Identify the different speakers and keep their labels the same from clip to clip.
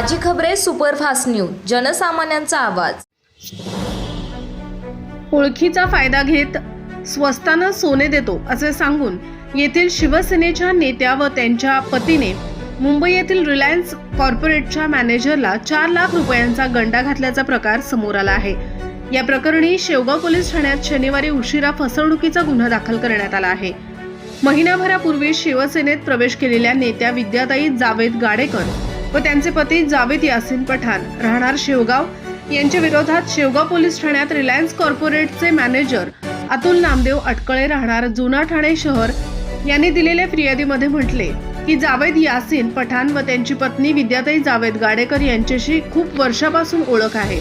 Speaker 1: खबरे superfast news जनसामान्यांचा आवाज.
Speaker 2: ओळखीचा फायदा घेत स्वस्तानं सोने देतो असे सांगून येथील शिवसेनेच्या नेत्या व त्यांच्या पतीने मुंबई येथील रिलायन्स कॉर्पोरेटच्या मॅनेजरला चार लाख रुपयांचा गंडा घातल्याचा प्रकार समोर आला आहे. या प्रकरणी शेवगाव पोलीस ठाण्यात शनिवारी उशिरा फसवणुकीचा गुन्हा दाखल करण्यात आला आहे. महिनाभरापूर्वी शिवसेनेत प्रवेश केलेल्या नेत्या विद्याताई जावेद गाडेकर व त्यांचे पती जावेद यासिन पठाण. राहणार शेवगाव. यांच्या विरोधात शेवगाव पोलीस ठाण्यात रिलायन्स कॉर्पोरेटचे मॅनेजर अतुल नामदेव अटकळे राहणार. जुना ठाणे शहर. यांनी दिलेल्या फिर्यादीमध्ये म्हटले की जावेद यासिन पठाण व त्यांची पत्नी विद्याताई जावेद गाडेकर यांच्याशी खूप वर्षापासून ओळख आहे.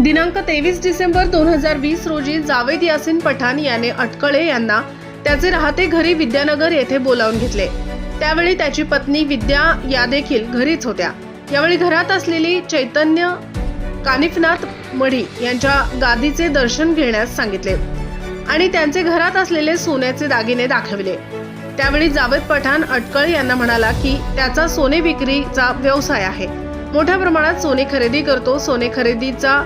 Speaker 2: दिनांक तेवीस डिसेंबर दोन हजार वीस रोजी जावेद यासिन पठाण याने अटकळे यांना त्याचे राहते घरी विद्यानगर येथे बोलावून घेतले. त्यावेळी त्याची पत्नी विद्या या देखील घरीच होत्या. यावेळी घरात असलेली चैतन्य कानिफनाथ मढी यांच्या गादीचे दर्शन घेण्यास सांगितले आणि त्यांचे घरात असलेले सोन्याचे दागिने दाखविले. त्यावेळी जावेद पठाण अटकळ यांना म्हणाला की त्याचा सोने विक्रीचा व्यवसाय आहे. मोठ्या प्रमाणात सोने खरेदी करतो. सोने खरेदीचा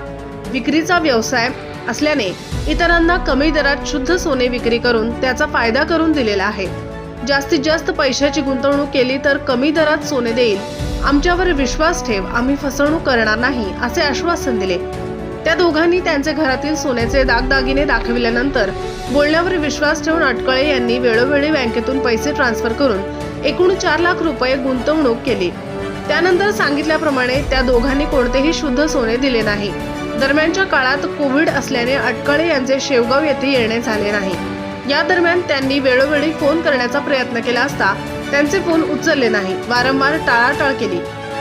Speaker 2: विक्रीचा व्यवसाय असल्याने इतरांना कमी दरात शुद्ध सोने विक्री करून त्याचा फायदा करून दिलेला आहे. जास्तीत जास्त पैशाची गुंतवणूक केली तर कमी दरात सोने देईल. आमच्यावर विश्वास ठेव आम्ही फसवणूक करणार नाही असे आश्वासन दिले. त्या दोघांनी त्यांचे घरातील सोन्याचे दागदागिने दाखविल्यानंतर बोलण्यावर विश्वास ठेवून अटकळे यांनी वेळोवेळी बँकेतून पैसे ट्रान्सफर करून एकूण चार लाख रुपये गुंतवणूक केली. त्यानंतर सांगितल्याप्रमाणे त्या दोघांनी कोणतेही शुद्ध सोने दिले नाही. दरम्यानच्या काळात कोविड असल्याने अटकळे यांचे शेवगाव येथे येणे झाले नाही. या दरम्यान त्यांनी वेळोवेळी फोन करण्याचा प्रयत्न केला असता त्यांचे फोन उचलले नाही वारंवार टाळाटाळ केली.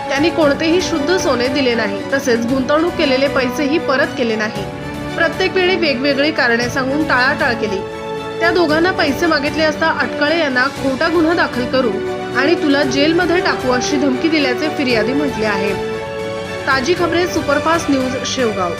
Speaker 2: त्यांनी कोणतेही शुद्ध सोने दिले नाही तसेच गुंतवणूक केलेले पैसेही परत केले नाही. प्रत्येक वेळी वेगवेगळी कारणे सांगून टाळाटाळ केली. त्या दोघांना पैसे मागितले असता अटकळे यांना खोटा गुन्हा दाखल करू आणि तुला जेलमध्ये टाकू अशी धमकी दिल्याचे फिर्यादी म्हटले आहे. ताजी खबरे सुपरफास्ट न्यूज शेवगाव.